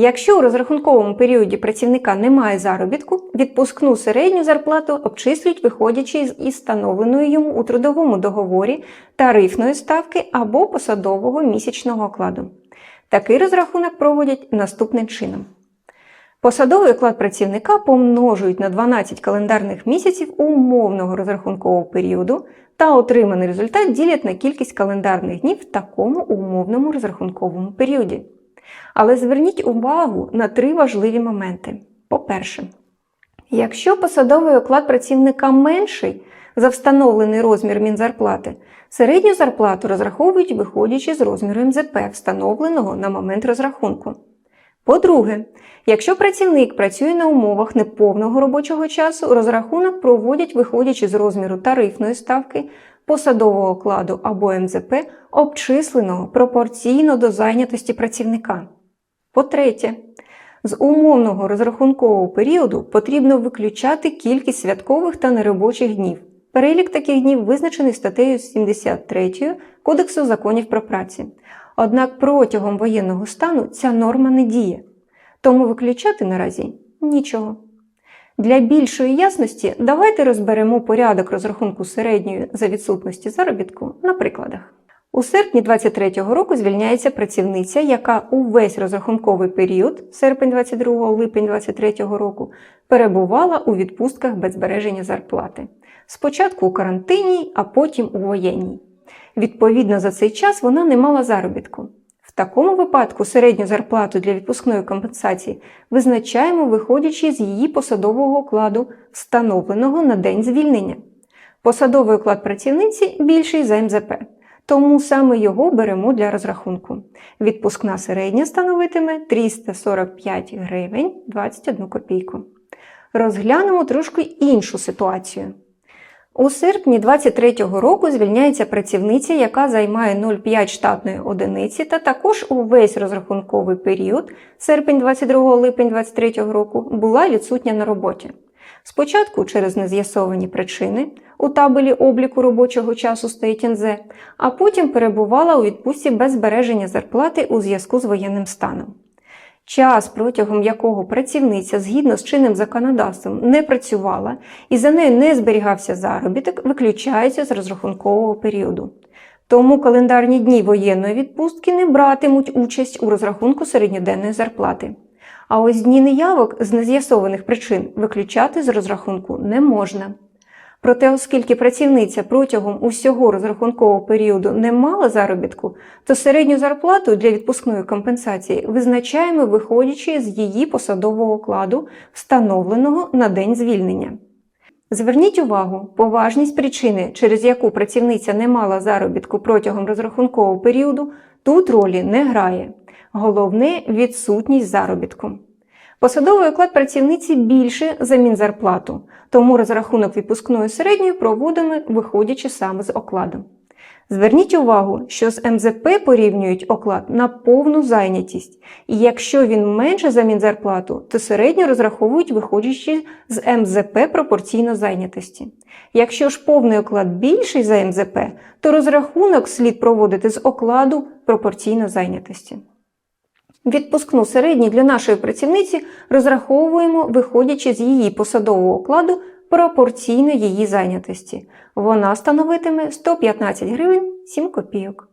Якщо у розрахунковому періоді працівника немає заробітку, відпускну середню зарплату обчислюють, виходячи із встановленої йому у трудовому договорі тарифної ставки або посадового місячного окладу. Такий розрахунок проводять наступним чином. Посадовий оклад працівника помножують на 12 календарних місяців умовного розрахункового періоду та отриманий результат ділять на кількість календарних днів в такому умовному розрахунковому періоді. Але зверніть увагу на три важливі моменти. По-перше, якщо посадовий оклад працівника менший за встановлений розмір мінзарплати, середню зарплату розраховують виходячи з розміру МЗП, встановленого на момент розрахунку. По-друге, якщо працівник працює на умовах неповного робочого часу, розрахунок проводять виходячи з розміру тарифної ставки, посадового окладу або МЗП, обчисленого пропорційно до зайнятості працівника. По-третє, з умовного розрахункового періоду потрібно виключати кількість святкових та неробочих днів. Перелік таких днів визначений статтею 73 Кодексу законів про працю. Однак протягом воєнного стану ця норма не діє, тому виключати наразі нічого. Для більшої ясності давайте розберемо порядок розрахунку середньої за відсутності заробітку на прикладах. У серпні 2023 року звільняється працівниця, яка увесь розрахунковий період серпень 22 липень 2023 року перебувала у відпустках без збереження зарплати. Спочатку у карантинній, а потім у воєнній. Відповідно, за цей час вона не мала заробітку. Такому випадку середню зарплату для відпускної компенсації визначаємо, виходячи з її посадового окладу, встановленого на день звільнення. Посадовий оклад працівниці більший за МЗП, тому саме його беремо для розрахунку. Відпускна середня становитиме 345 гривень 21 копійку. Розглянемо трошки іншу ситуацію. У серпні 2023 року звільняється працівниця, яка займає 0,5 штатної одиниці, та також увесь розрахунковий період серпень 22 липень 2023 року була відсутня на роботі. Спочатку через нез'ясовані причини у табелі обліку робочого часу стоїть НЗ, а потім перебувала у відпустці без збереження зарплати у зв'язку з воєнним станом. Час, протягом якого працівниця згідно з чинним законодавством не працювала і за нею не зберігався заробіток, виключається з розрахункового періоду. Тому календарні дні воєнної відпустки не братимуть участь у розрахунку середньоденної зарплати. А ось дні неявок з нез'ясованих причин виключати з розрахунку не можна. Проте, оскільки працівниця протягом усього розрахункового періоду не мала заробітку, то середню зарплату для відпускної компенсації визначаємо, виходячи з її посадового окладу, встановленого на день звільнення. Зверніть увагу, поважність причини, через яку працівниця не мала заробітку протягом розрахункового періоду, тут ролі не грає. Головне відсутність заробітку. Посадовий оклад працівниці більше за мінзарплату, тому розрахунок відпускної середньої проводимо, виходячи саме з окладу. Зверніть увагу, що з МЗП порівнюють оклад на повну зайнятість, і якщо він менше за мінзарплату, то середньо розраховують, виходячи з МЗП пропорційно зайнятості. Якщо ж повний оклад більший за МЗП, то розрахунок слід проводити з окладу пропорційно зайнятості. Відпускну середню для нашої працівниці розраховуємо, виходячи з її посадового окладу пропорційно її зайнятості. Вона становитиме 115 гривень 7 копійок.